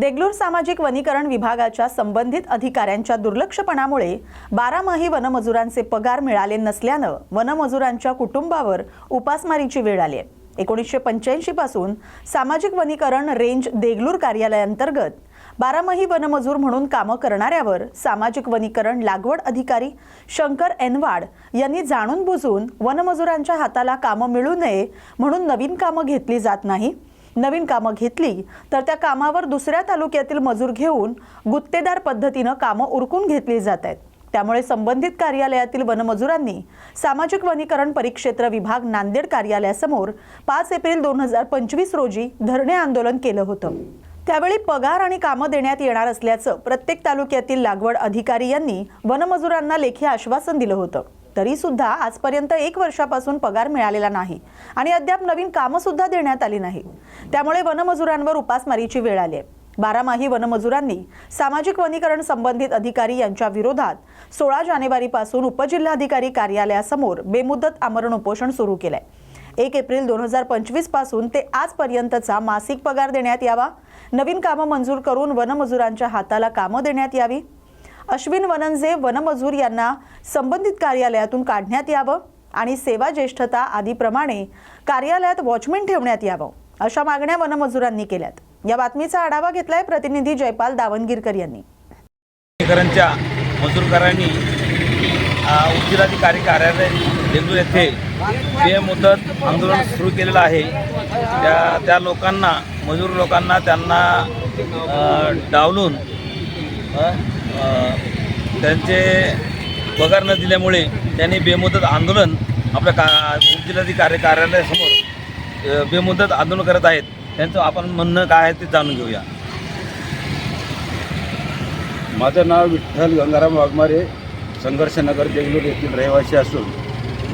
देगलूर सामाजिक वनीकरण विभागाच्या संबंधित अधिकाऱ्यांच्या दुर्लक्षपणामुळे बारामाही वनमजुरांचे पगार मिळाले नसल्यानं वनमजुरांच्या कुटुंबावर उपासमारीची वेळ आली आहे. एकोणीसशे पंच्याऐंशी पासून सामाजिक वनीकरण रेंज देगलूर कार्यालयांतर्गत बारामाही वनमजूर म्हणून कामं करणाऱ्यावर सामाजिक वनीकरण लागवड अधिकारी शंकर एनवाड यांनी जाणून बुजून वनमजुरांच्या हाताला कामं मिळू नये म्हणून नवीन कामं घेतली जात नाही. नवीन कामं घेतली तर त्या कामावर दुसऱ्या तालुक्यातील मजूर घेऊन गुत्तेदार पद्धतीनं कामं उरकून घेतली जात आहेत. त्यामुळे संबंधित कार्यालयातील वनमजुरांनी सामाजिक वनीकरण परिक्षेत्र विभाग नांदेड कार्यालयासमोर पाच एप्रिल दोन हजार पंचवीस रोजी धरणे आंदोलन केलं होतं. त्यावेळी पगार आणि कामं देण्यात येणार असल्याचं प्रत्येक तालुक्यातील लागवड अधिकारी यांनी वनमजुरांना लेखी आश्वासन दिलं होतं. तरीसुद्धा आजपर्यंत एक वर्षापासून पगार मिळालेला नाही आणि अद्याप नवीन कामंसुद्धा देण्यात आली नाही. त्यामुळे वनमजुरांवर उपासमारीची वेळ आली आहे. बारामाही वनमजुरांनी सामाजिक वनीकरण संबंधित अधिकारी यांच्या विरोधात सोळा जानेवारीपासून उपजिल्हाधिकारी कार्यालयासमोर बेमुदत आमरण उपोषण सुरू केलंय. एक एप्रिल दोन हजार पंचवीसपासून ते आजपर्यंतचा मासिक पगार देण्यात यावा. नवीन कामं मंजूर करून वनमजुरांच्या हाताला कामं देण्यात यावी. अश्विन वनंजे वनमजूर यांना संबंधित कार्यालयातून काढण्यात यावं आणि सेवा ज्येष्ठता आदीप्रमाणे कार्यालयात वॉचमॅन ठेवण्यात यावं अशा मागण्या वनमजुरांनी केल्यात. या बातमीचा आढावा घेतलाय प्रतिनिधी जयपाल दावणगिरकर यांनी. मजूरकरांनी उच्चाधिकारी कार्यालय देगलूर येथे बेमुदत आंदोलन सुरू केलेलं आहे त्या त्या लोकांना मजूर लोकांना त्यांना डावलून त्यांचे पगार न दिल्यामुळे त्यांनी बेमुदत आंदोलन आपल्या का उपजिल्हाधिकारी कार्यालयासमोर बेमुदत आंदोलन करत आहेत. त्यांचं आपण म्हणणं काय आहे ते जाणून घेऊया. माझं नाव विठ्ठल गंगाराम वाघमारे संघर्षनगर देगलूर येथील रहिवासी असून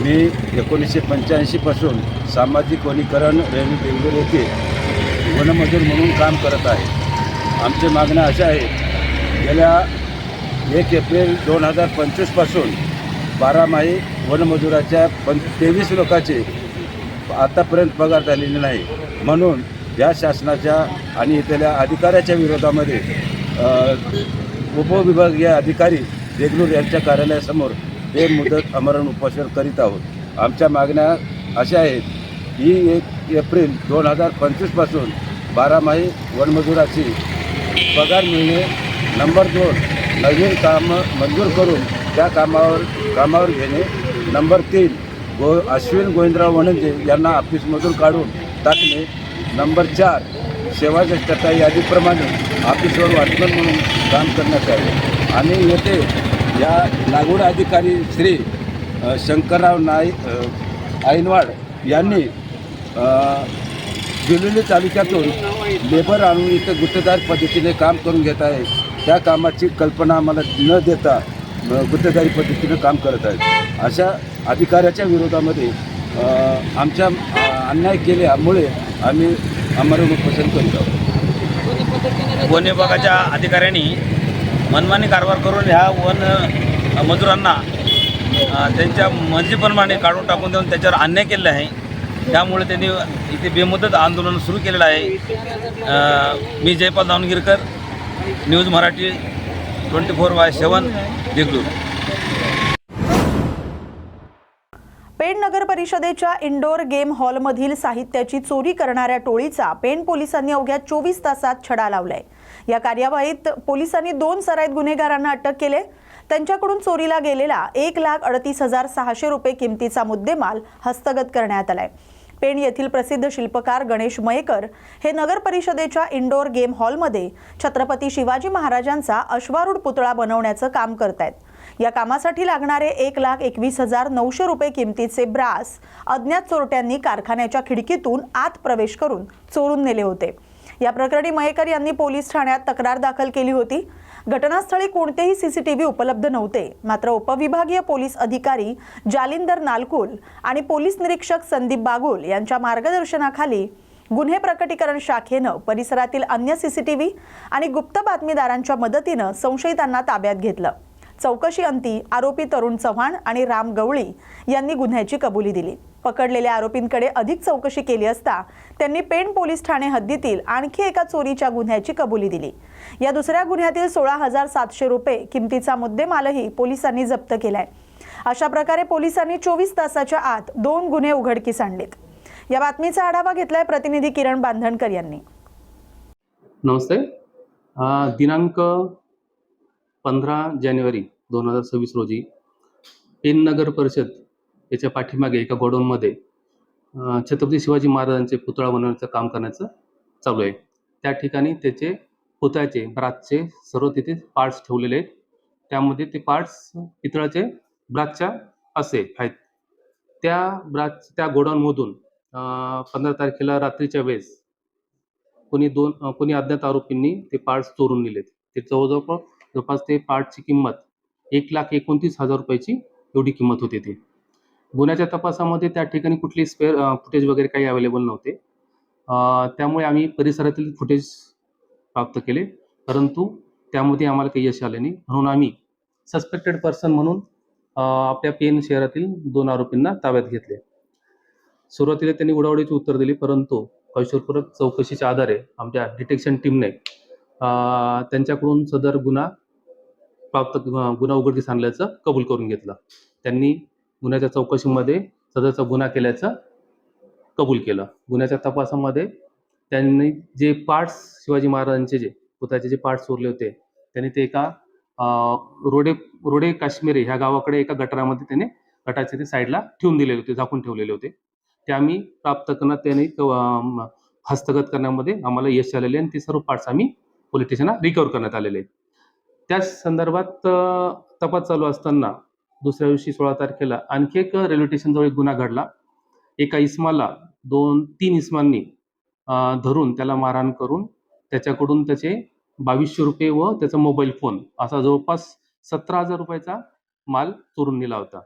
मी एकोणीसशे पंच्याऐंशीपासून सामाजिक वनीकरण रेल्वे बेंगलोर येथे वनमजूर म्हणून काम करत आहे. आमच्या मागण्या अशा आहेत गेल्या एक एप्रिल दोन हजार पंचवीसपासून बारामाही वनमजुराच्या पं तेवीस लोकांचे आतापर्यंत पगार झालेले नाही. म्हणून या शासनाच्या आणि इथल्या अधिकाऱ्याच्या विरोधामध्ये उपविभागीय अधिकारी देगलूर यांच्या कार्यालयासमोर हे मुदत अमरण उपोषण करीत आहोत. आमच्या मागण्या अशा आहेत ही एक एप्रिल दोन हजार पंचवीसपासून बारामाही वनमजुराची पगार मिळणे नंबर दोन नवीन कामं मंजूर करून त्या कामावर कामावर घेणे. नंबर तीन गो अश्विन गोविंदराव वणंजे यांना ऑफिसमधून काढून टाकणे. नंबर चार सेवा यादीप्रमाणे ऑफिसवर वाचमन म्हणून काम करण्यात यावे. आणि येथे या लागवड अधिकारी श्री शंकरराव नाई अ, यांनी अ, जुलुली तालुक्यातून लेबर आणून इथं गुत्तेदार पद्धतीने काम करून घेत आहे. त्या कामाची कल्पना आम्हाला न देता गुत्तेदारी पद्धतीनं काम करत आहेत. अशा अधिकाऱ्याच्या विरोधामध्ये आमच्या अन्याय केल्यामुळे आम्ही आमरण उपोषण करीत आहोत. वन विभागाच्या अधिकाऱ्यांनी मनमानी कारभार करून ह्या वन मजुरांना त्यांच्या मर्जीप्रमाणे काढून टाकून देऊन त्याच्यावर अन्याय केलेला आहे. त्यामुळे त्यांनी इथे बेमुदत आंदोलन सुरू केलेलं आहे. मी Jaypal Dawangirkar news Marathi twenty four by seven Degloor. Pen नगर परिषदेच्या इंडोर गेम हॉलमधील साहित्याची चोरी करणाऱ्या टोळीचा पेण पोलिसांनी अवघ्या चोवीस तासात छडा लावलाय. या कार्यवाहीत पोलिसांनी दोन सराईत गुन्हेगारांना अटक केले. त्यांच्याकडून चोरीला गेलेला एक लाख अडतीस हजार सहाशे रुपये किमतीचा मुद्देमाल हस्तगत करण्यात आलाय. पेण येथील प्रसिद्ध शिल्पकार गणेश मयेकर हे नगर परिषदेच्या इंडोर गेम हॉलमध्ये छत्रपती शिवाजी महाराजांचा अश्वारूढ पुतळा बनवण्याचं काम करतायत. या कामासाठी लागणारे एक लाख एकवीस हजार नऊशे रुपये किमतीचे ब्रास अज्ञात चोरट्यांनी कारखान्याच्या खिडकीतून आत प्रवेश करून चोरून नेले होते. या प्रकरणी मयेकर यांनी पोलीस ठाण्यात तक्रार दाखल केली होती. घटनास्थळी कोणतेही सीसीटीव्ही उपलब्ध नव्हते. मात्र उपविभागीय पोलीस अधिकारी जालिंदर नालकुल आणि पोलीस निरीक्षक संदीप बागुल यांच्या मार्गदर्शनाखाली गुन्हे प्रकटीकरण शाखेनं परिसरातील अन्य सीसीटीव्ही आणि गुप्त बातमीदारांच्या मदतीनं संशयितांना ताब्यात घेतलं. चौकशी अंती आरोपी तरुण चव्हाण आणि राम गवळी यांनी गुन्ह्याची कबुली दिली. पकडलेल्या आरोपींकडे अधिक चौकशी केली असता त्यांनी पेण पोलीस ठाणे हद्दीतील आणखी एका चोरीच्या गुन्ह्याची कबुली दिली. या दुसऱ्या गुन्ह्यातील सोळा हजार सातशे रुपये किमतीचा मुद्देमालही पोलिसांनी जप्त केलाय. अशा प्रकारे पोलिसांनी चोवीस तासाच्या आत दोन गुन्हे उघडकीस आणलेत. या बातमीचा आढावा घेतलाय प्रतिनिधी किरण बांधणकर यांनी. नमस्ते. दिनांक पंधरा जानेवारी दोन हजार सव्वीस रोजी पेन नगर परिषद याच्या पाठीमागे एका गोडाऊनमध्ये छत्रपती शिवाजी महाराजांचे पुतळा बनवण्याचं काम करण्याचं चालू आहे. त्या ठिकाणी त्याचे पुतळ्याचे ब्रासचे सर्व तिथे पार्ट्स ठेवलेले आहेत. त्यामध्ये ते पार्ट्स पितळाचे ब्रासच्या असे आहेत. त्या ब्रास त्या गोडाऊनमधून पंधरा तारखेला रात्रीच्या वेळेस कोणी दोन कोणी अज्ञात आरोपींनी ते पार्ट्स चोरून नेलेत. ते जवळजवळ जवळपास ते पार्टची किंमत एक लाख एकोणतीस हजार रुपयाची एवढी किंमत होती ती. गुन्ह्याच्या तपासामध्ये त्या ठिकाणी कुठली स्पेअर फुटेज वगैरे काही अवेलेबल नव्हते. त्यामुळे आम्ही परिसरातील फुटेज प्राप्त केले. परंतु त्यामध्ये आम्हाला काही यश आले नाही. म्हणून आम्ही सस्पेक्टेड पर्सन म्हणून आपल्या पेन शहरातील दोन आरोपींना ताब्यात घेतले. सुरुवातीला त्यांनी उडावडीची उत्तर दिली परंतु कैशोरपूरक चौकशीच्या आधारे आमच्या डिटेक्शन टीमने त्यांच्याकडून सदर गुन्हा प्राप्त गुन्हा उघडकीस आणल्याचं कबूल करून घेतलं. त्यांनी गुन्ह्याच्या चौकशीमध्ये सदरचा गुन्हा केल्याचं कबूल केलं. गुन्ह्याच्या तपासामध्ये त्यांनी जे पार्ट्स शिवाजी महाराजांचे जे पुताचे जे पार्ट्स चोरले होते त्यांनी ते एका रोडे रोडे काश्मीरी ह्या गावाकडे एका गटारामध्ये त्याने गटाचे ते साईडला ठेवून दिलेले होते झाकून ठेवलेले होते. ते आम्ही प्राप्त करण्यात त्याने हस्तगत करण्यामध्ये आम्हाला यश आलेले आणि ते सर्व पार्ट्स आम्ही पोलीस स्टेशनला रिकवर करण्यात आलेले. आहेत त्याच संदर्भात तपास चालू असताना दुसऱ्या दिवशी सोळा तारखेला आणखी एक रेल्वे स्टेशनजवळ एक गुन्हा घडला. एका इस्माला दोन तीन इस्मांनी धरून त्याला मारहाण करून त्याच्याकडून त्याचे बावीसशे रुपये व त्याचा मोबाईल फोन असा जवळपास सतरा हजार रुपयाचा माल चोरून नेला होता.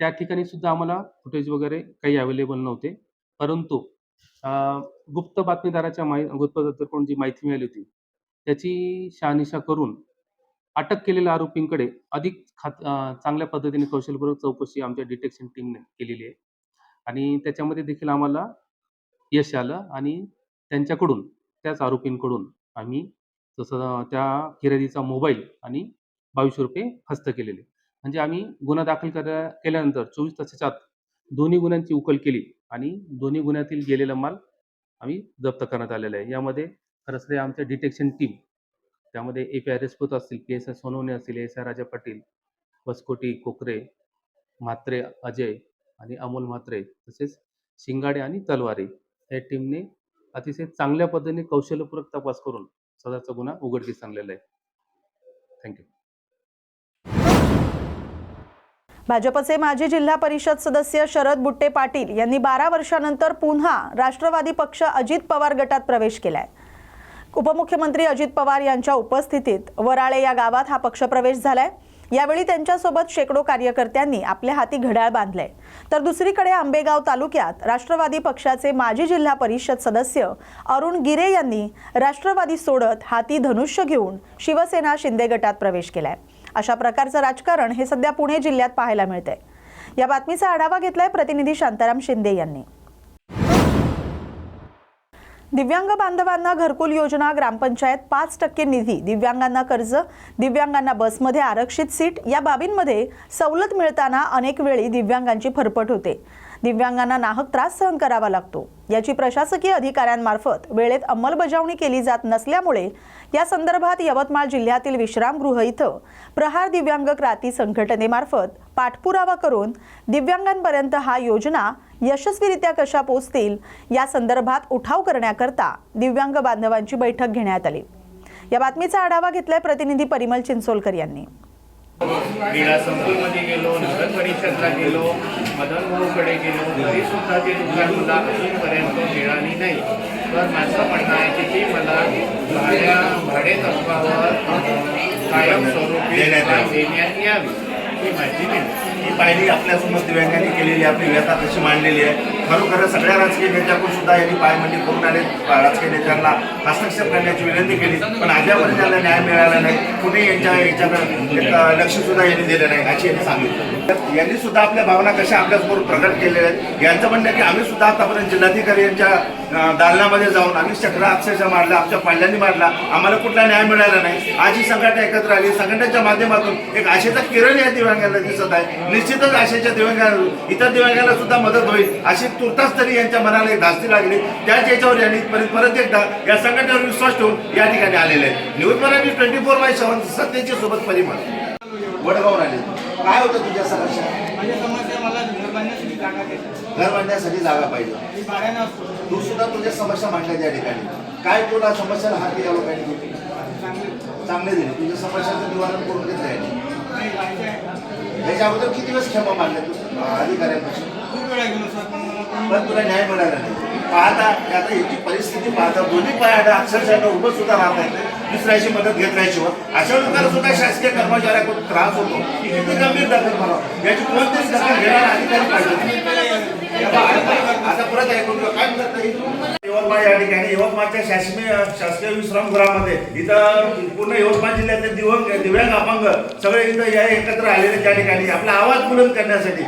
त्या ठिकाणी सुद्धा आम्हाला फुटेज वगैरे काही अवेलेबल नव्हते. परंतु गुप्त बातमीदाराच्या माहि गुप्तकडून जी माहिती मिळाली होती त्याची शहानिशा करून अटक केलेल्या आरोपींकडे अधिक खात चांगल्या पद्धतीने कौशलपूर्वक चौकशी आमच्या डिटेक्शन टीमने केलेली आहे. आणि त्याच्यामध्ये देखील आम्हाला यश आलं आणि त्यांच्याकडून त्याच आरोपींकडून आम्ही जसं त्या फिर्यादीचा मोबाईल आणि बावीसशे रुपये हस्त केलेले. म्हणजे आम्ही गुन्हा दाखल करा केल्यानंतर चोवीस तासाच्या आत दोन्ही गुन्ह्यांची उकल केली आणि दोन्ही गुन्ह्यातील गेलेला माल आम्ही जप्त करण्यात आलेला आहे. यामध्ये खरंच ते आमच्या डिटेक्शन टीम त्यामध्ये ए पी आय राजपूत असतील पी एस आय सोनवणे असतील एस आय राजा पाटील बसकोटी कोकरे म्हात्रे अजय आणि अमोल म्हात्रे तसेच शिंगाडे आणि तलवारे या टीमने अतिशय चांगल्या पद्धतीने कौशल्यपूरक तपास करून सदरचा गुन्हा उघडकीस आणलेला आहे. थँक्यू भाजपचे माजी जिल्हा परिषद सदस्य शरद बुट्टे पाटील यांनी बारा वर्षानंतर पुन्हा राष्ट्रवादी पक्ष अजित पवार गटात प्रवेश केलाय. उपमुख्यमंत्री अजित पवार यांच्या उपस्थितीत वराळे या गावात हा पक्षप्रवेश झालाय. यावेळी त्यांच्यासोबत शेकडो कार्यकर्त्यांनी आपल्या हाती घड्याळ बांधले तर दुसरीकडे आंबेगाव तालुक्यात राष्ट्रवादी पक्षाचे माजी जिल्हा परिषद सदस्य अरुण गिरे यांनी राष्ट्रवादी सोडत हाती धनुष्य घेऊन शिवसेना शिंदे गटात प्रवेश केलाय. अशा प्रकारचं राजकारण हे सध्या पुणे जिल्ह्यात पाहायला मिळतंय. या बातमीचा आढावा घेतलाय प्रतिनिधी शांताराम शिंदे यांनी. दिव्यांग बांधवांना घरकुल योजना ग्रामपंचायत पाच टक्के निधी दिव्यांगांना कर्ज दिव्यांगांना बसमध्ये आरक्षित सीट या बाबींमध्ये सवलत मिळताना अनेक वेळी दिव्यांगांची फरफट होते. दिव्यांगांना नाहक त्रास सहन करावा लागतो. याची प्रशासकीय अधिकाऱ्यांमार्फत वेळेत अंमलबजावणी केली जात नसल्यामुळे या संदर्भात यवतमाळ जिल्ह्यातील विश्रामगृह इथं प्रहार दिव्यांग क्रांती संघटनेमार्फत पाठपुरावा करून दिव्यांगांपर्यंत हा योजना यशस्वीरित्या कशा पोचतील या संदर्भात उठाव करण्याकरता दिव्यांग बांधवांची बैठक घेण्यात आली. या बातमीचा आढावा घेतलाय प्रतिनिधी परिमल चिंचोलकर यांनी. क्रीडा संकुलमध्ये गेलो नगर परिषदला गेलो मदन भाऊकडे गेलो तरी सुद्धा ती दुकान मला अजूनपर्यंत मिळाली नाही. तर माझं म्हणणं आहे की ती मला भाड्या भाडे तत्वावर कायमस्वरूपी देण्यात यावी. ही माझी विनंती पायरी आपल्यासमोर दिव्यांगाने केलेली आहे, आपली व्यथा तशी मांडलेली आहे. खरोखर सगळ्या राजकीय नेत्याकडून सुद्धा यांनी पायमंडी करून आले राजकीय नेत्यांना हस्तक्षेप करण्याची विनंती केली. पण अद्यापर्यंत त्यांना न्याय मिळाला नाही. कुठे यांच्या याच्याकडे लक्षसुद्धा लक्ष सुद्धा यांनी दिलं नाही अशी यांनी सांगितलं. तर यांनी सुद्धा आपल्या भावना कशा आपल्यासमोर प्रकट केलेल्या आहेत यांचं म्हणणं की आम्ही सुद्धा आतापर्यंत जिल्हाधिकारी यांच्या दालनामध्ये जाऊन आम्ही चक्र अक्षरशः मारला आमच्या पाल्यांनी मारला. आम्हाला कुठला न्याय मिळाला नाही. आज ही संघटना एकत्र आली. संघटनेच्या माध्यमातून एक आशेचा किरण या दिव्यांगाला दिसत आहे. निश्चितच आशेच्या दिव्यांगाला इतर दिव्यांगाला सुद्धा मदत होईल अशी तुर्तास तरी यांच्या मनाला एक धास्ती लागली. त्याच याच्यावर यांनी परत परत एकदा या संघटनेवर विश्वास ठेवून या ठिकाणी आलेले आहे news Marathi twenty four by seven सत्तेच्या सोबत परिमळ. वडगावून आले. काय होतं तुझ्या समस्या? माझ्या समस्या मला घर बांधण्यासाठी जागा द्यायची घर बांधण्यासाठी जागा पाहिजे. मी भाड्यानं असतो. तू सुद्धा तुझ्या समस्या मांडल्या त्या ठिकाणी. काय तुला समस्याला हाती या लोकांनी? दिली चांगले. चांगले दिले. तुझ्या समस्याचं निवारण करून घेतलं नाही आहे. याच्या अगोदर किती वेळेस क्षमा मांडल्या तू? अधिकाऱ्यांपासून. वेळा गेलो सर. पण मला कोणी- पण तुला न्याय मिळाला नाही. पाहता आता याची परिस्थिती पाहता दोन्ही पायाडा अक्षरशः उभं सुद्धा राहत नाही दुसऱ्याची मदत घेत राहायची अशा लोकांना सुद्धा शासकीय कर्मचाऱ्याकडून त्रास होतो. ही किती गंभीर दखल म्हणावं याची कोणतीच दखल घेणारा अधिकारी पाहिजे आता परत ऐकून घेऊ. काय म्हणत नाही यवतमाळ या ठिकाणी यवतमाळच्या शासकीय शासकीय विश्रामगृहामध्ये इथं पूर्ण यवतमाळ जिल्ह्यातले दिवंग दिव्यांग अपंग सगळे इथं या एकत्र आलेले त्या ठिकाणी. आपला आवाज बुलंद करण्यासाठी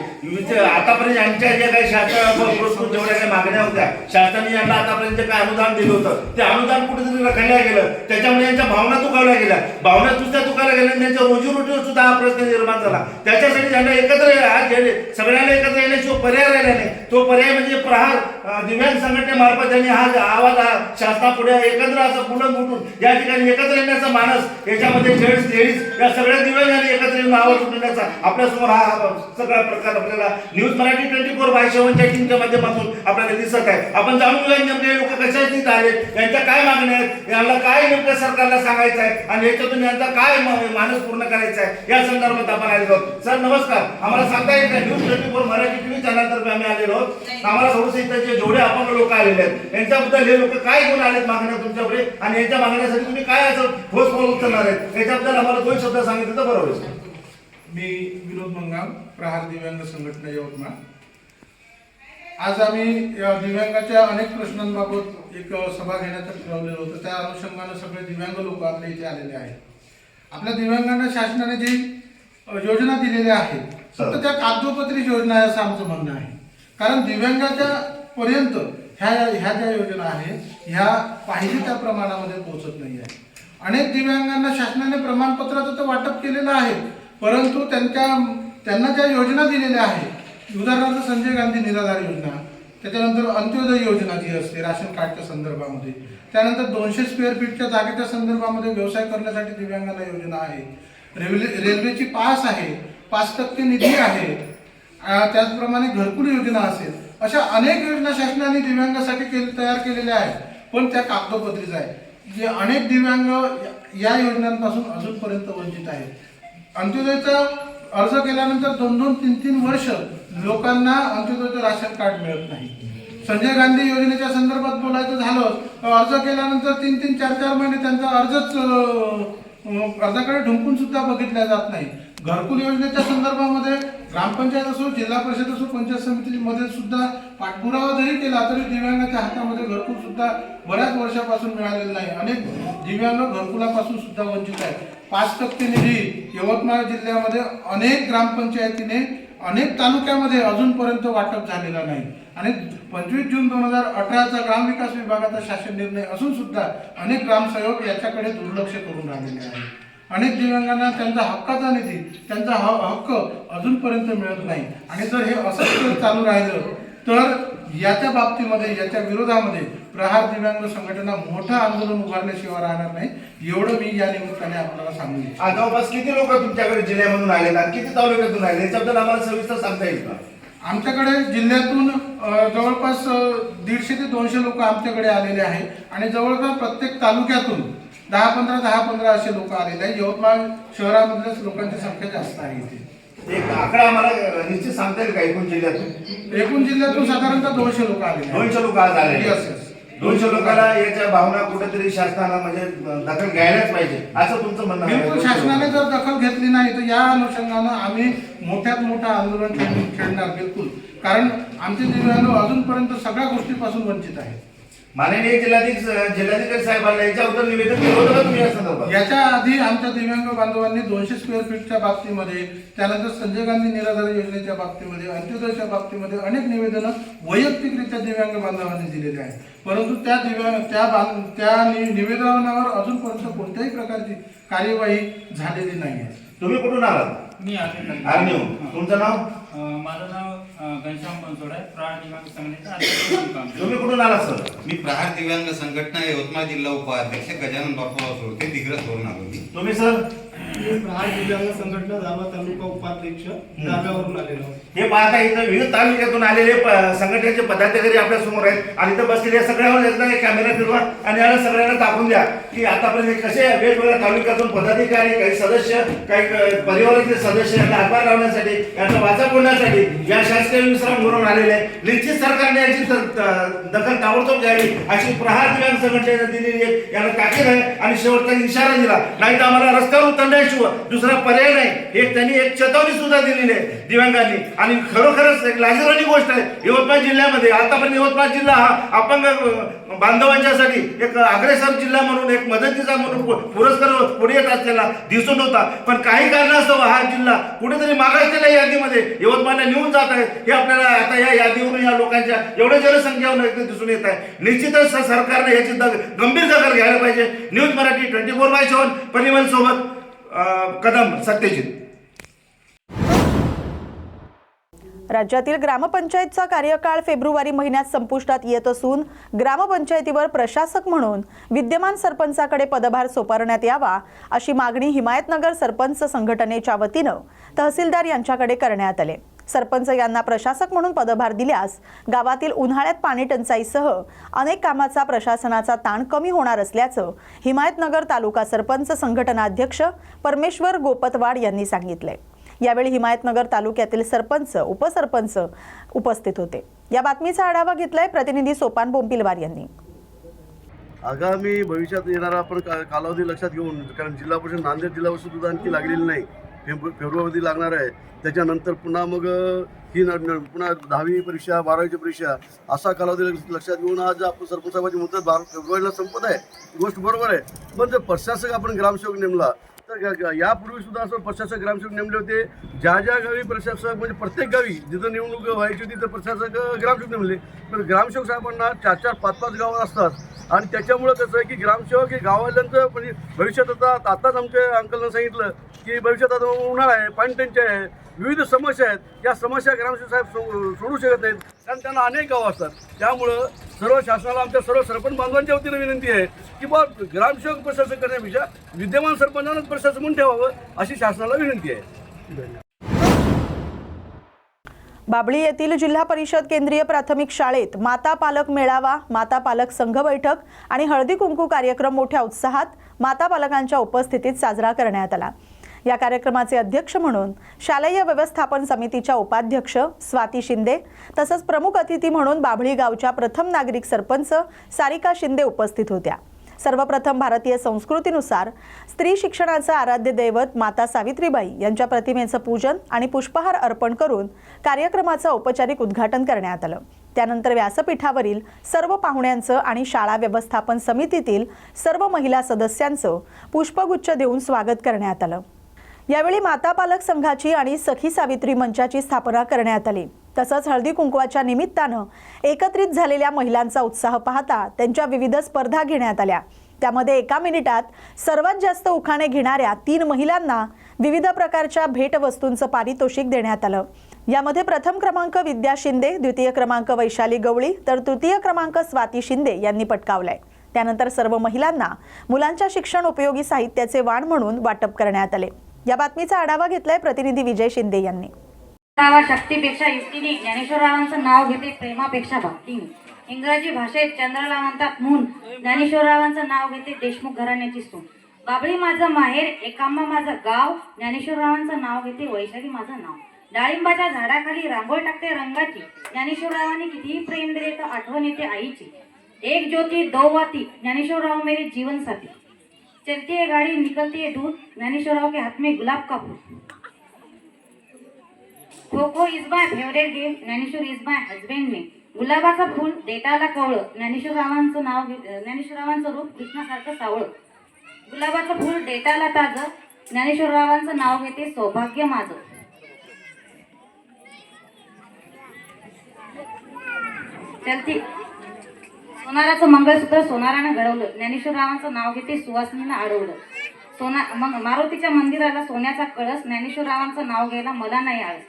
आतापर्यंत यांच्या ज्या काही शासन पुरस्कृत जेवढ्या काही मागण्या होत्या शासनाने यांना आतापर्यंत जे काही अनुदान दिलं होतं ते अनुदान कुठेतरी रखडल्या गेलं. त्याच्यामुळे यांच्या भावना तुकावल्या गेल्या. भावना दुसऱ्या तुकावल्या गेल्या त्यांच्या रोजीरोटीवर सुद्धा हा प्रश्न निर्माण झाला. त्याच्यासाठी त्यांना एकत्र आज सगळ्यांना एकत्र येण्याशिवाय पर्याय राहिला नाही. तो पर्याय म्हणजे प्रहार दिव्यांग संघटनेमार्फत त्यांनी हा आवाज शासनापुढे एकत्र असं बुलंद उठून या ठिकाणी एकत्र येण्याचा माणस याच्यामध्ये जेंट्स लेडीज या सगळ्या दिव्यांगांनी एकत्र येऊन आवाज उठवण्याचा आपल्यासमोर हा सगळा प्रकार आपल्याला news Marathi twenty four by सेवनच्या टीमच्या माध्यमातून आपल्याला दिसत आहे. आपण जाणून घेऊया नेमके लोक कशासाठी इथं आले यांच्या काय मागण्या आहेत यांना काय नेमकं सरकारला सांगायचं आहे आणि याच्यातून यांचा काय म- मानस पूर्ण करायचा आहे या संदर्भात आपण आलेलो आहोत. सर नमस्कार. आम्हाला सांगता येत नाही. News twenty four Marathi TV चॅनलतर्फे आम्ही आलेलो आहोत. आम्हाला थोडंसं इथं जे जेवढे आपण लोक आलेले आहेत यांच्याबद्दल हे लोक काय घेऊन आलेत मागण्या तुमच्याकडे? आणि यांच्या मागण्यासाठी तुम्ही काय असं ठोस पाऊल उचलणार आहेत? याच्याबद्दल आम्हाला दोन शब्द सांगितलं तर बरोबर आहे मी विनोद मंगाम प्रहार दिव्यांग संघटना यवतमाळ. आज आम्ही या दिव्यांगाच्या अनेक प्रश्नांबाबत एक सभा घेण्याचं ठरवलेलं होतं. त्या अनुषंगानं सगळे दिव्यांग लोक आपल्या इथे आलेले आहेत. आपल्या दिव्यांगांना शासनाने जी योजना दिलेल्या आहेत फक्त त्या कागदोपत्री योजना आहे असं आमचं म्हणणं आहे. कारण दिव्यांगाच्या पर्यंत ह्या ह्या ज्या योजना आहेत ह्या पाहिजे त्या प्रमाणामध्ये पोहोचत नाही आहे अनेक दिव्यांगांना शासनाने प्रमाणपत्राचं तर वाटप केलेलं आहे परंतु त्यांच्या त्यांना ज्या योजना दिलेल्या आहेत उदाहरणार्थ संजय गांधी निराधार योजना त्याच्यानंतर अंत्योदय योजना जी असते राशन कार्डच्या संदर्भामध्ये त्यानंतर दोनशे स्क्वेअर फीटच्या जागेच्या संदर्भामध्ये व्यवसाय करण्यासाठी दिव्यांगांना योजना आहे रेल्वे रेल्वेची पास आहे पाच टक्के निधी आहे. त्याचप्रमाणे घरकुल योजना असेल अशा अनेक योजना शासनाने दिव्यांगासाठी के तयार केलेल्या आहेत. पण त्या कागदोपत्रीच आहे जे अनेक दिव्यांग या- योजनांपासून अजूनपर्यंत वंचित आहेत. अंत्योदयचा अर्ज केल्यानंतर दोन दोन तीन तीन वर्ष लोकांना अंत्योदयचं राशन कार्ड मिळत नाही. संजय गांधी योजनेच्या संदर्भात बोलायचं झालं तर अर्ज केल्यानंतर तीन तीन चार चार महिने त्यांचा अर्जच अर्जाकडे ढुंकून सुद्धा बघितल्या जात नाही घरकुल योजनेच्या संदर्भामध्ये ग्रामपंचायत असो जिल्हा परिषद असो पंचायत समितीमध्ये सुद्धा पाठपुरावा जरी केला तरी दिव्यांगाच्या हातामध्ये घरकुल सुद्धा बऱ्याच वर्षापासून मिळालेलं नाही. अनेक दिव्यांग घरकुलापासून सुद्धा वंचित आहे पाच टक्के निधी यवतमाळ जिल्ह्यामध्ये अनेक ग्रामपंचायतीने अनेक तालुक्यामध्ये अजूनपर्यंत वाटप झालेला नाही. आणि पंचवीस जून दोन हजार अठराचा ग्रामविकास विभागाचा शासन निर्णय असून सुद्धा अनेक ग्रामसेवक याच्याकडे दुर्लक्ष करून राहिलेले आहेत. अनेक दिव्यांगांना त्यांचा हक्काचा निधी त्यांचा ह हक्क अजूनपर्यंत मिळत नाही. आणि जर हे असंच चालू राहिलं तर याच्या बाबतीमध्ये याच्या विरोधामध्ये प्रहार दिव्यांग संघटना मोठं आंदोलन उभारल्याशिवाय राहणार नाही. एवढं मी या निमित्ताने आपल्याला सांगू जवळपास किती लोक तुमच्याकडे जिल्ह्यामधून आलेत आणि किती तालुक्यातून आले याच्याबद्दल आम्हाला सविस्तर सांगता येईल का? आमच्याकडे जिल्ह्यातून जवळपास दीडशे ते दोनशे लोक आमच्याकडे आलेले आहेत. आणि जवळपास प्रत्येक तालुक्यातून दहा पंधरा दहा पंधरा असे लोक आलेले आहेत. यवतमाळ शहरामधल्याच लोकांची संख्या जास्त आहे इथे. एक आकडा आम्हाला निश्चित सांगता येईल का एकूण जिल्ह्यातून? एकूण जिल्ह्यातून साधारणतः दोनशे लोक आहेत. दोनशे लोक आज आले. दोनशे लोकांना याच्या भावना कुठेतरी शासनानं म्हणजे दखल घ्यायलाच पाहिजे. असं तुमचं म्हणणं आहे. बिलकुल शासनाने जर दखल घेतली नाही तर या अनुषंगानं आम्ही मोठ्यात मोठं आंदोलन छेडणार बिलकुल. कारण आमचे दिव्यांग अजूनपर्यंत सगळ्या गोष्टीपासून वंचित आहेत. माननीय जिल्हाधिकारी जिल्हाधिकारी साहेबांना याच्याबद्दल निवेदन केलं होतं का तुम्ही संदर्भात? याच्या आधी आमच्या दिव्यांग बांधवांनी दोनशे स्क्वेअर फीटच्या बाबतीमध्ये त्यानंतर संजय गांधी निराधार योजनेच्या बाबतीमध्ये अंत्योदयच्या बाबतीमध्ये अनेक निवेदनं वैयक्तिकरित्या दिव्यांग बांधवांनी दिलेली आहेत. परंतु त्या दिव्यांग त्या बांध त्या निवेदनावर अजूनपर्यंत कोणत्याही प्रकारची कार्यवाही झालेली नाही आहे तुम्ही कुठून आलात? मी आले आर्मी तुमचं नाव? माझं नाव अं, घनश्याम बनसोड आहे. प्राण दिमाग संघटनेचा अध्यक्ष काम तुम्ही कुठून आलात सर? मी प्रहार दिव्यांग संघटना यवतमाळ जिल्हा उपाध्यक्ष गजानन बापूराव सोडते दिग्रस वरून आलो मी तुम्ही सर? मी प्रहार दिव्यांग संघटना जालना तालुका उपाध्यक्ष जागावरून आलेलो. हे पाहता इथं विविध तालुक्यातून आलेले प- संघटनेचे पदाधिकारी आपल्यासमोर आहेत. आणि इथं बसलेले सगळ्यावर एकदा एक कॅमेरा फिरवा आणि याला सगळ्यांना दाखवून द्या की आतापर्यंत हे कसे वेगवेगळ्या तालुक्यातून पदाधिकारी काही सदस्य काही परिवारातले सदस्य यांना हातभार लावण्यासाठी यांचा वाचा फोडण्यासाठी या शासकीय विश्राम घरून आलेले आहे. निश्चित सरकारने याची त- त- दखल ताबडतोब घ्यावी अशी प्रहार दिव्यांग संघटनेने दिलेली आहे. याला ताकीद आहे आणि शेवटचा इशारा दिला. नाही तर आम्हाला रस्त्यावर उतरण्याशिवाय दुसरा पर्याय नाही. एक त्यांनी एक चेतावणी सुद्धा दिलेली आहे दिव्यांगांनी. आणि खरोखरच एक लाजिरवाणी गोष्ट आहे. यवतमाळ जिल्ह्यामध्ये आतापर्यंत यवतमाळ जिल्हा हा अपंग बांधवांच्यासाठी एक अग्रेसर जिल्हा म्हणून एक मदतीचा म्हणून पुरस्कार पुढे येत असलेला दिसून होता. पण काही कारणास्तव हा जिल्हा कुठेतरी मागासलेल्या यादीमध्ये. यवतमाळला निघून जात आहे. हे आपल्याला आता या यादीवरून या लोकांच्या एवढ्या जनसंख्येवरून दिसून येत आहे. निश्चितच सरकारने याची गंभीर दखल घ्यायला पाहिजे. News Marathi twenty four by seven परिवहन सोबत. कदम सत्यजित. राज्यातील ग्रामपंचायतचा कार्यकाळ फेब्रुवारी महिन्यात संपुष्टात येत असून ग्रामपंचायतीवर प्रशासक म्हणून विद्यमान सरपंचाकडे पदभार सोपारण्यात यावा अशी मागणी हिमायतनगर सरपंच संघटनेच्या वतीनं तहसीलदार यांच्याकडे करण्यात आले. सरपंच यांना प्रशासक म्हणून पदभार दिल्यास गावातील उन्हाळ्यात पाणी टंचाईसह अनेक कामाचा प्रशासनाचा ताण कमी होणार असल्याचं हिमायतनगर तालुका सरपंच संघटनाध्यक्ष परमेश्वर गोपतवाड यांनी सांगितलंय. यावेळी हिमायतनगर तालुक्यातील सरपंच उपसरपंच उपस्थित होते. या बातमीचा आढावा घेतलाय प्रतिनिधी सोपान बोंपिलवार यांनी. आगामी भविष्यात येणारा आपण कालावधी लक्षात घेऊन कारण जिल्हा परिषद नांदेड जिल्हा परिषद सुद्धा आणखी लागलेली नाही. फेब्रु फेब्रुवारी लागणार आहे. त्याच्यानंतर पुन्हा मग ही पुन्हा दहावी परीक्षा बारावीची परीक्षा असा कालावधी लक्षात घेऊन आज आपण सरपंच मुदत बारा फेब्रुवारीला संपत आहे. गोष्ट बरोबर आहे. पण जर प्रशासक आपण ग्रामसेवक नेमला तर यापूर्वी सुद्धा असं प्रशासक ग्रामसेवक नेमले होते. ज्या ज्या गावी प्रशासक म्हणजे प्रत्येक गावी जिथं निवडणूक व्हायची होती तर प्रशासक ग्रामसेवक नेमले. पण ग्रामसेवक साहेबांना चार चार पाच पाच गावं असतात. आणि त्याच्यामुळं कसं आहे की ग्रामसेवक हे गावाल्यांचं म्हणजे भविष्यात आता आताच आमच्या अंकलनं सांगितलं की भविष्यात आता उन्हाळा आहे पाणी टंचाई आहे विविध समस्या आहेत. या समस्या ग्रामसेवक साहेब सोडू शकत नाहीत. कारण त्यांना अनेक गावं असतात. त्यामुळं सर्व शासनाला आमच्या सर्व सरपंच बांधवांच्या वतीनं विनंती आहे की बा ग्रामसेवक प्रशासन करण्यापेक्षा विद्यमान सरपंचानंच प्रशासन म्हणून ठेवावं अशी शासनाला विनंती आहे. धन्यवाद. बाबळी येथील जिल्हा परिषद केंद्रीय प्राथमिक शाळेत माता पालक मेळावा माता पालक संघ बैठक आणि हळदी कुंकू कार्यक्रम मोठ्या उत्साहात माता पालकांच्या उपस्थितीत साजरा करण्यात आला. या कार्यक्रमाचे अध्यक्ष म्हणून शालेय व्यवस्थापन समितीच्या उपाध्यक्ष स्वाती शिंदे तसंच प्रमुख अतिथी म्हणून बाभळी गावच्या प्रथम नागरिक सरपंच सारिका शिंदे उपस्थित होत्या. सर्वप्रथम भारतीय संस्कृतीनुसार स्त्री शिक्षणाचं आराध्य दैवत माता सावित्रीबाई यांच्या प्रतिमेचं पूजन आणि पुष्पहार अर्पण करून कार्यक्रमाचं औपचारिक उद्घाटन करण्यात आलं. त्यानंतर व्यासपीठावरील सर्व पाहुण्यांचं आणि शाळा व्यवस्थापन समितीतील सर्व महिला सदस्यांचं पुष्पगुच्छ देऊन स्वागत करण्यात आलं. यावेळी माता पालक संघाची आणि सखी सावित्री मंचाची स्थापना करण्यात आली. तसंच हळदी कुंकवाच्या निमित्तानं एकत्रित झालेल्या महिलांचा उत्साह पाहता त्यांच्या विविध स्पर्धा घेण्यात आल्या. त्यामध्ये एका मिनिटात सर्वात जास्त उखाणे घेणाऱ्या तीन महिलांना विविध प्रकारच्या भेटवस्तूंचं पारितोषिक देण्यात आलं. यामध्ये प्रथम क्रमांक विद्या शिंदे द्वितीय क्रमांक वैशाली गवळी तर तृतीय क्रमांक स्वाती शिंदे यांनी पटकावलाय. त्यानंतर सर्व महिलांना मुलांच्या शिक्षण उपयोगी साहित्याचे वाण म्हणून वाटप करण्यात आले. या बातमीचा आढावा घेतलाय प्रतिनिधी विजय शिंदे यांनी. रावा शक्तीपेक्षा युक्तीने ज्ञानेश्वररावांचं नाव घेते प्रेमापेक्षा भक्तीने इंग्रजी भाषेत चंद्राला म्हणतात मून. ज्ञानेश्वररावांचं नाव घेते देशमुख घराण्याची सून. बाबळी माझं माहेर एकांबा माझं गाव. ज्ञानेश्वररावांचं नाव घेते वैशाली माझं नाव. डाळिंबाच्या झाडाखाली रांगोळ टाकते रंगाची. ज्ञानेश्वररावांनी कितीही प्रेम दिले तर आठवण येते आईची. एक ज्योती दो वाती. ज्ञानेश्वरराव मेरे जीवन साथी. चलती है गाड़ी निकलती है दूर ज्ञानेश्वरराव के हाथ में गुलाब का फूल. Kho kho is my favourite game Dnyaneshwar is my husband name गुलाबाचं फूल देटाला कवळं. ज्ञानेश्वररावांचं नाव ज्ञानेश्वररावांचं रूप कृष्णासारखं सावळं. गुलाबाचं फूल देटाला ताजं. ज्ञानेश्वररावांचं नाव घेते सौभाग्य माझं. चलती. सोनाराचं मंगळसूत्र सोनारानं घडवलं. ज्ञानेश्वररावांचं नाव घेते सुवासनीनं अडवलं सोना मग मारुतीच्या मंदिराला सोन्याचा कळस. ज्ञानेश्वररावांचं नाव घ्यायला मला नाही आळस.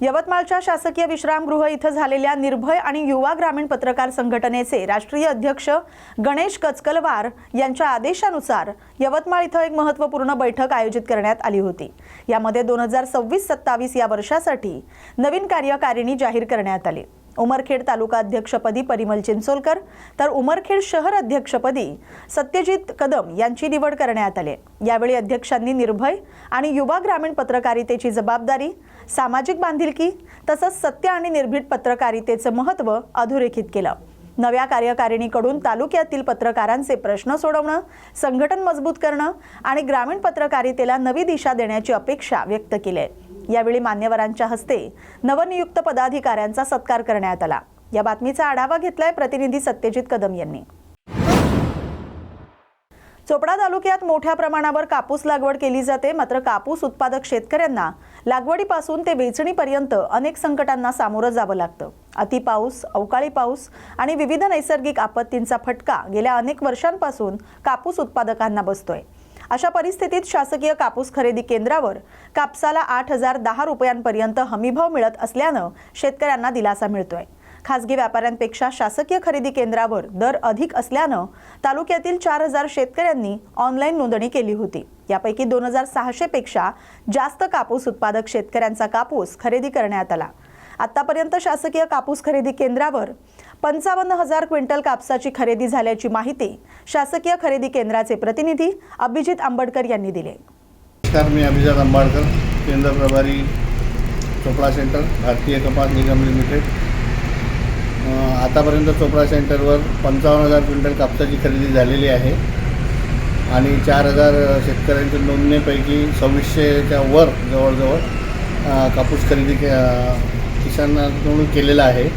यवतमाळच्या शासकीय विश्रामगृह इथं झालेल्या निर्भय आणि युवा ग्रामीण पत्रकार संघटनेचे राष्ट्रीय अध्यक्ष गणेश कचकलवार यांच्या आदेशानुसार यवतमाळ इथं एक महत्त्वपूर्ण बैठक आयोजित करण्यात आली होती. यामध्ये दोन हजार सव्वीस सत्तावीस या वर्षासाठी नवीन कार्यकारिणी जाहीर करण्यात आली. उमरखेड तालुका अध्यक्षपदी परिमल चिंचोलकर तर उमरखेड शहर अध्यक्षपदी सत्यजित कदम यांची निवड करण्यात आली. यावेळी अध्यक्षांनी निर्भय आणि युवा ग्रामीण पत्रकारितेची जबाबदारी सामाजिक बांधिलकी तसंच सत्य आणि निर्भीड पत्रकारितेचं महत्त्व अधोरेखित केलं. नव्या कार्यकारिणीकडून तालुक्यातील पत्रकारांचे प्रश्न सोडवणं संघटन मजबूत करणं आणि ग्रामीण पत्रकारितेला नवी दिशा देण्याची अपेक्षा व्यक्त केली आहे. यावेळी मान्यवरांच्या हस्ते नवनियुक्त पदाधिकाऱ्यांचा सत्कार करण्यात आला. या बातमीचा आढावा घेतलाय प्रतिनिधी सत्यजित कदम यांनी. चोपडा तालुक्यात मोठ्या प्रमाणावर कापूस लागवड केली जाते मात्र कापूस उत्पादक शेतकऱ्यांना लागवडीपासून ते वेचणीपर्यंत अनेक संकटांना सामोरं जावं लागतं. अति पाऊस अवकाळी पाऊस आणि विविध नैसर्गिक आपत्तींचा फटका गेल्या अनेक वर्षांपासून कापूस उत्पादकांना बसतोय. अशा परिस्थितीत शासकीय कापूस खरेदी केंद्रावर कापसाला आठ हजार दहा रुपयांपर्यंत हमीभाव मिळत असल्यानं शेतकऱ्यांना दिलासा मिळतोय. खासगी व्यापाऱ्यांपेक्षा शासकीय खरेदी केंद्रावर दर अधिक असल्यानं तालुक्यातील चार हजार शेतकऱ्यांनी ऑनलाईन नोंदणी केली होती. यापैकी दोन हजार सहाशे पेक्षा जास्त कापूस उत्पादक शेतकऱ्यांचा कापूस खरेदी करण्यात आला. आतापर्यंत शासकीय कापूस खरेदी केंद्रावर पंचावन्न हजार क्विंटल कापसाची खरेदी झाल्याची माहिती शासकीय खरेदी केंद्राचे प्रतिनिधी अभिजित आंबडकर यांनी दिली. नमस्कार मी अभिजात आंबाडकर केंद्र प्रभारी चोपडा सेंटर भारतीय कपास निगम लिमिटेड. आतापर्यंत चोपडा सेंटरवर पंचावन्न हजार क्विंटल कापसाची खरेदी झालेली आहे आणि चार हजार शेतकऱ्यांच्या नोंदणीपैकी सव्वीसशेच्या वर जवळजवळ कापूस खरेदी के अं, केलेला आहे.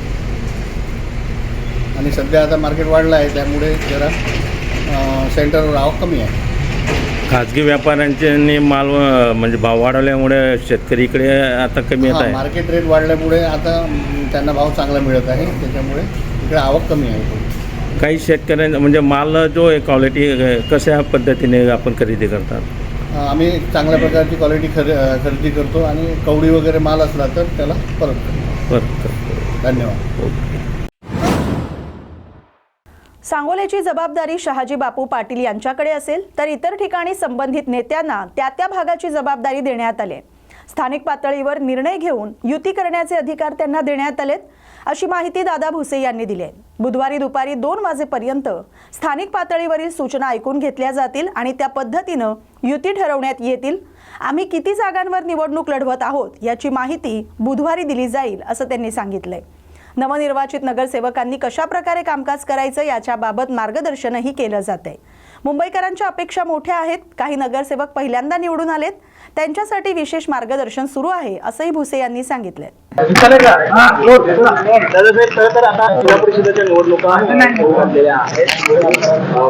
आणि सध्या आता मार्केट वाढलं आहे त्यामुळे जरा सेंटरवर आवक कमी आहे. खाजगी व्यापाऱ्यांचे माल म्हणजे भाव वाढवल्यामुळे शेतकरीकडे आता कमी येत आहे. मार्केट रेट वाढल्यामुळे आता त्यांना भाव चांगला मिळत आहे त्याच्यामुळे इकडे आवक कमी आहे. काही शेतकऱ्यांचा म्हणजे माल जो आहे क्वालिटी कशा पद्धतीने आपण खरेदी करतात? आम्ही चांगल्या प्रकारची क्वालिटी खरे खरेदी करतो आणि कवडी वगैरे माल असला तर त्याला परत करतो. बरं धन्यवाद. सांगोल्याची जबाबदारी शहाजी बापू पाटील यांच्याकडे असेल तर इतर ठिकाणी संबंधित नेत्यांना त्या त्या भागाची जबाबदारी देण्यात आली. स्थानिक पातळीवर निर्णय घेऊन युती करण्याचे अधिकार त्यांना देण्यात आलेत अशी माहिती दादा भुसे यांनी दिली. आहे बुधवारी दुपारी दोन वाजेपर्यंत स्थानिक पातळीवरील सूचना ऐकून घेतल्या जातील आणि त्या पद्धतीनं युती ठरवण्यात येतील. आम्ही किती जागांवर निवडणूक लढवत आहोत याची माहिती बुधवारी दिली जाईल असं त्यांनी सांगितलंय. नवनिर्वाचित नगरसेवकांनी कशा प्रकारे कामकाज करायचं याच्याबाबत मार्गदर्शनही केलं जाते मुंबईकरांच्या अपेक्षा मोठ्या आहेत. काही नगरसेवक पहिल्यांदा निवडून आलेत. त्यांच्यासाठी विशेष मार्गदर्शन सुरू आहे असंही भुसे यांनी सांगितलं परिषदेच्या निवडणुका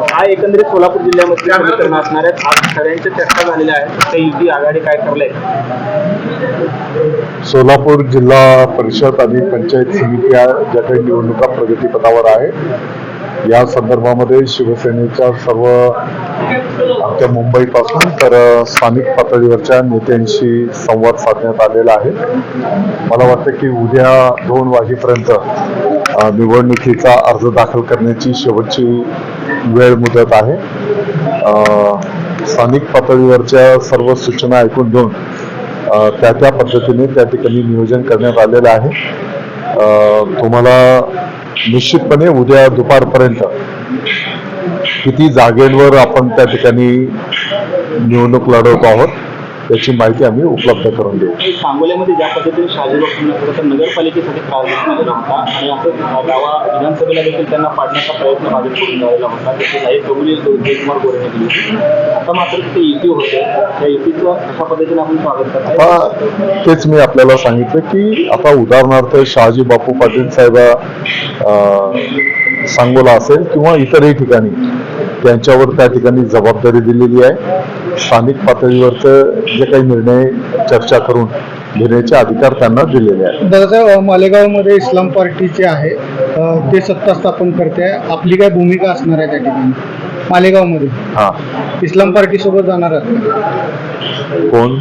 काय एकंदरीत सोलापूर जिल्ह्यामध्ये समीकरण असणार आहेत? आज सगळ्यांच्या चर्चा झालेल्या आहेत. ते युती आघाडी काय ठरलंय? सोलापूर जिल्हा परिषद आणि पंचायत समिती या ज्या काही निवडणुका प्रगतीपथावर आहे या संदर्भामध्ये शिवसेनेच्या सर्व आमच्या मुंबईपासून तर स्थानिक पातळीवरच्या नेत्यांशी संवाद साधण्यात आलेला आहे. मला वाटतं की उद्या दोन वाजेपर्यंत निवडणुकीचा अर्ज दाखल करण्याची शेवटची वेळ मुदत आहे. स्थानिक पातळीवरच्या सर्व सूचना ऐकून घेऊन त्या त्या पद्धतीने त्या ठिकाणी नियोजन करण्यात आलेलं आहे. तुम्हाला निश्चितपणे उद्या दुपारपर्यंत किती जागेंवर आपण त्या ठिकाणी निवडणूक लढवत आहोत. त्याची माहिती आम्ही उपलब्ध करून देऊ. सांगोल्यामध्ये ज्या पद्धतीने शहाजी बापूंना खरं तर नगरपालिकेसाठी त्रास आलेला होता आणि असं गावा विधानसभेला देखील त्यांना पाडण्याचा प्रयत्न भाजपकडून झालेला होता त्याची जयकुमार होती. आता मात्र तिथे युती होते. त्या युतीचं कशा पद्धतीने आपण स्वागत करताय? आता तेच मी आपल्याला सांगितलं की आता उदाहरणार्थ शहाजी बापू पाटील साहेब सांगोला असेल किंवा इतरही ठिकाणी त्यांच्यावर त्या ठिकाणी जबाबदारी दिलेली आहे. स्थानिक पातळीवरचं जे काही निर्णय चर्चा करून घेण्याचे अधिकार त्यांना दिलेले आहेत. दादा मालेगावमध्ये इस्लाम पार्टीचे आहे. अ, ते सत्ता स्थापन करते आपली काय भूमिका असणार आहे त्या ठिकाणी? मालेगावमध्ये? हा. इस्लाम पार्टी सोबत जाणार आहात कोण?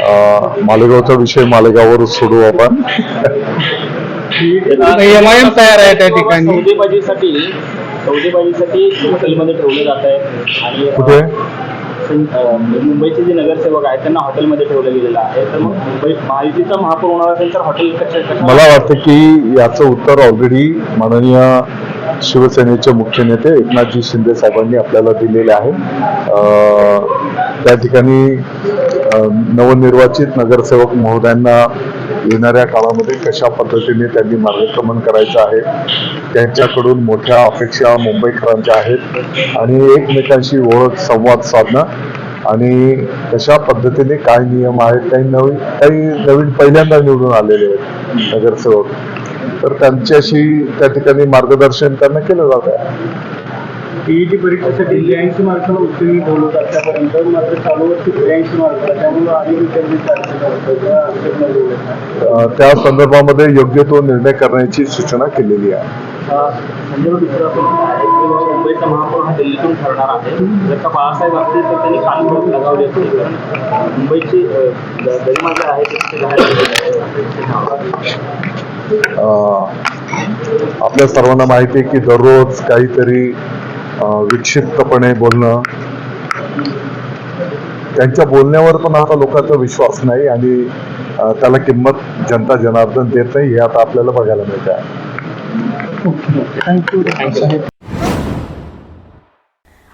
अं, मालेगावचा विषय मालेगाववरच सोडू आपण. एम आय एम तयार आहे त्या ठिकाणी. सौदेबाजीसाठी हॉटेलमध्ये ठेवलं जात आहे. आणि कुठे? मुंबईचे जे नगरसेवक आहेत त्यांना हॉटेलमध्ये ठेवलं गेलेलं आहे. तर मग मुंबई महायुतीचा महापौर होणार असेल तर हॉटेल कशा मला वाटतं की याचं उत्तर ऑलरेडी माननीय शिवसेनेचे मुख्य नेते एकनाथजी शिंदे साहेबांनी आपल्याला दिलेले आहे. त्या ठिकाणी नवनिर्वाचित नगरसेवक महोदयांना येणाऱ्या काळामध्ये कशा पद्धतीने त्यांनी मार्गक्रमण करायचं आहे त्यांच्याकडून मोठ्या अपेक्षा मुंबईकरांच्या आहेत आणि एकमेकांशी ओळख संवाद साधणं आणि कशा पद्धतीने काय नियम आहेत काही नवीन काही नवीन पहिल्यांदा निवडून आलेले आहेत नगरसेवक. तर त्यांच्याशी त्या ठिकाणी मार्गदर्शन करणं केलं जात आहे. टीईटी परीक्षेसाठी ब्याऐंशी मार्काला उत्तीर्ण बोलत आतापर्यंत मात्र चालू वर्षी ब्याऐंशी मार्क. त्यामुळे अधिक विद्यार्थी त्या संदर्भामध्ये योग्य तो निर्णय करण्याची सूचना केलेली आहे. संजय दुसरा प्रश्न आहे की मुंबईचा महापौर हा दिल्लीतून ठरणार आहे. जर का बाळासाहेब असतील तर त्यांनी कानून लगावली असते. कारण मुंबईची अं, ग- गरिमा जी आहे ती जाहीर अं, आपल्या सर्वांना माहिती आहे की दररोज काहीतरी विक्षिप्तपणे बोलणं. त्यांच्या बोलण्यावर पण आता लोकांचा विश्वास नाही आणि त्याला किंमत जनता जनार्दन देत नाही हे आता आपल्याला बघायला मिळत आहे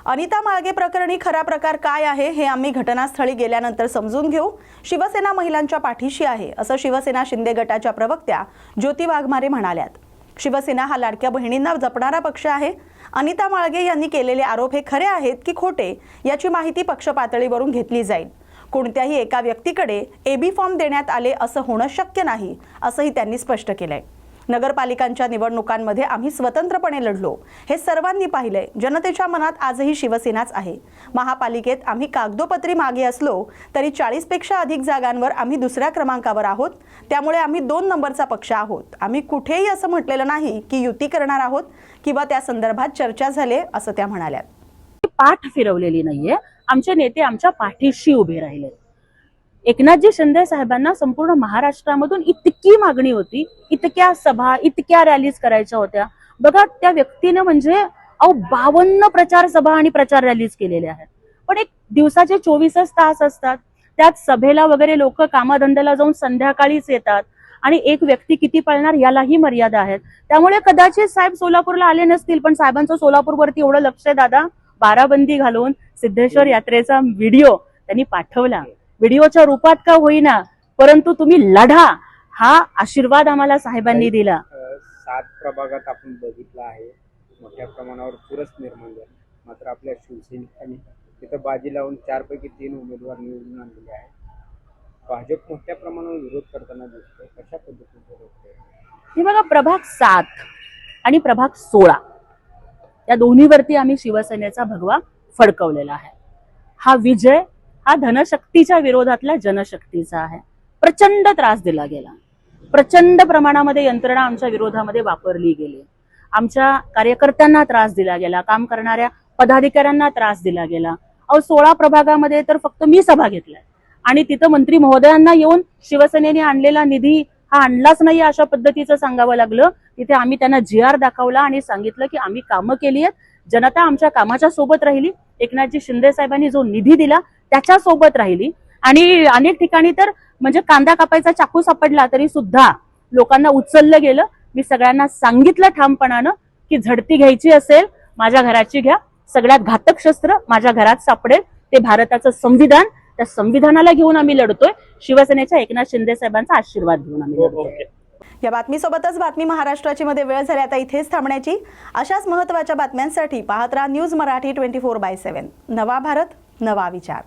अनिता माळगे प्रकरणी खरा प्रकार काय आहे हे आम्ही घटनास्थळी गेल्यानंतर समजून घेऊ. शिवसेना महिलांच्या पाठीशी आहे असं शिवसेना शिंदे गटाच्या प्रवक्त्या ज्योती वाघमारे म्हणाल्यात. शिवसेना हा लाडक्या बहिणींना जपणारा पक्ष आहे अनिता माळगे यांनी केलेले आरोप हे खरे आहेत की खोटे याची माहिती पक्ष पातळीवरून घेतली जाईल. कोणत्याही एका व्यक्तीकडे एबी फॉर्म देण्यात आले असं होणं शक्य नाही असंही त्यांनी स्पष्ट केलंय. नगरपालिकांच्या निवडणुकांमध्ये आम्ही स्वतंत्रपणे लढलो. हे सर्वांनी पाहिलंय. जनतेच्या मनात आजही शिवसेनाच आहे. महापालिकेत आम्ही कागदोपत्री मागे असलो तरी चाळीसपेक्षा अधिक जागांवर आम्ही दुसऱ्या क्रमांकावर आहोत. त्यामुळे आम्ही दोन नंबरचा पक्ष आहोत. आम्ही कुठेही असं म्हटलेलं नाही की युती करणार आहोत किंवा त्या संदर्भात चर्चा झाले असं त्या म्हणाल्या. पाठ फिरवलेली नाहीये. आमचे नेते आमच्या पाठीशी उभे राहिले. एकनाथजी शिंदे साहेबांना संपूर्ण महाराष्ट्रामधून इतकी मागणी होती इतक्या सभा इतक्या रॅलीज करायच्या होत्या. बघा त्या व्यक्तीनं म्हणजे अहो बावन्न प्रचार सभा आणि प्रचार रॅलीज केलेल्या आहेत. पण एक दिवसाचे चोवीसच तास असतात. त्यात सभेला वगैरे लोक कामाधंद्याला जाऊन संध्याकाळीच येतात आणि एक व्यक्ती किती पळणार यालाही मर्यादा आहेत. त्यामुळे कदाचित साहेब सोलापूरला आले नसतील पण साहेबांचं सोलापूरवरती एवढं लक्ष दादा. बाराबंदी घालून सिद्धेश्वर यात्रेचा व्हिडिओ त्यांनी पाठवला. व्हिडिओच्या रूपात का होईना परंतु तुम्ही लढा हा आशीर्वाद आम्हाला साहेबांनी दिला. सात प्रभागात आपण बघितलं आहे. मोठ्या प्रमाणावर पुरस निर्माण झाला. मात्र आपल्या शिवसैनिकांनी तिथं बाजी लावून चारपैकी तीन उमेदवार निवडून आणलेले आहेत. भाजप मोठ्या प्रमाणावर विरोध करताना दिसतोय. कशा पद्धतीने? हे बघा प्रभाग सात आणि प्रभाग सोळा या दोन्हीवरती आम्ही शिवसेनेचा भगवा फडकवलेला आहे. हा विजय हा धनशक्तीच्या विरोधातल्या जनशक्तीचा आहे. प्रचंड त्रास दिला गेला. प्रचंड प्रमाणामध्ये यंत्रणा आमच्या विरोधामध्ये वापरली गेली. आमच्या कार्यकर्त्यांना त्रास दिला गेला. काम करणाऱ्या पदाधिकाऱ्यांना त्रास दिला गेला. अहो सोळा प्रभागामध्ये तर फक्त मी सभा घेतलाय. आणि तिथं मंत्री महोदयांना येऊन शिवसेनेने आणलेला निधी हा आणलाच नाही अशा पद्धतीचं सांगावं लागलं. तिथे आम्ही त्यांना जी आर दाखवला आणि सांगितलं की आम्ही कामं केली आहेत. जनता आमच्या कामाच्या सोबत राहिली. एकनाथजी शिंदे साहेबांनी जो निधी दिला त्याच्या सोबत राहिली. आणि अनेक ठिकाणी तर म्हणजे कांदा कापायचा चाकू सापडला तरी सुद्धा लोकांना उचललं गेलं. मी सगळ्यांना सांगितलं ठामपणानं की झडती घ्यायची असेल माझ्या घराची घ्या. सगळ्यात घातक शस्त्र माझ्या घरात सापडेल. ते भारताचं संविधान. त्या संविधानाला घेऊन आम्ही लढतोय. शिवसेनेच्या एकनाथ शिंदे साहेबांचा आशीर्वाद घेऊन आम्ही लढतोय. या बातमीसोबतच बातमी महाराष्ट्राची मध्ये वेळ झाली. आता इथेच थांबण्याची. अशाच महत्त्वाच्या बातम्यांसाठी पाहत राहा news Marathi twenty four by seven. नवा भारत नवा विचार.